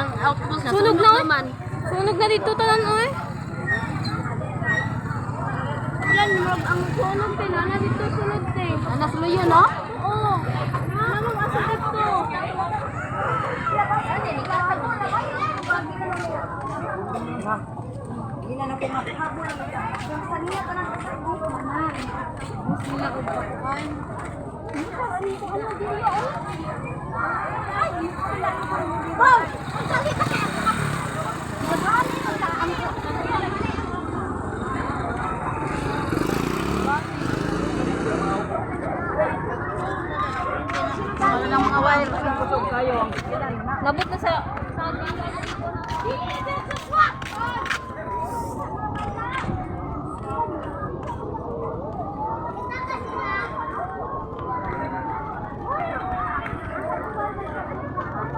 Ang outpost na Sunog sunog na, oh. naman. Sunog na dito tanan oy. Yan mag ang sunog din ana dito sunog din. Anas mo yun, no? Oo. Ano mo asa dito? Wala ng mga wire. Kusog kayo. Nabot na sa sa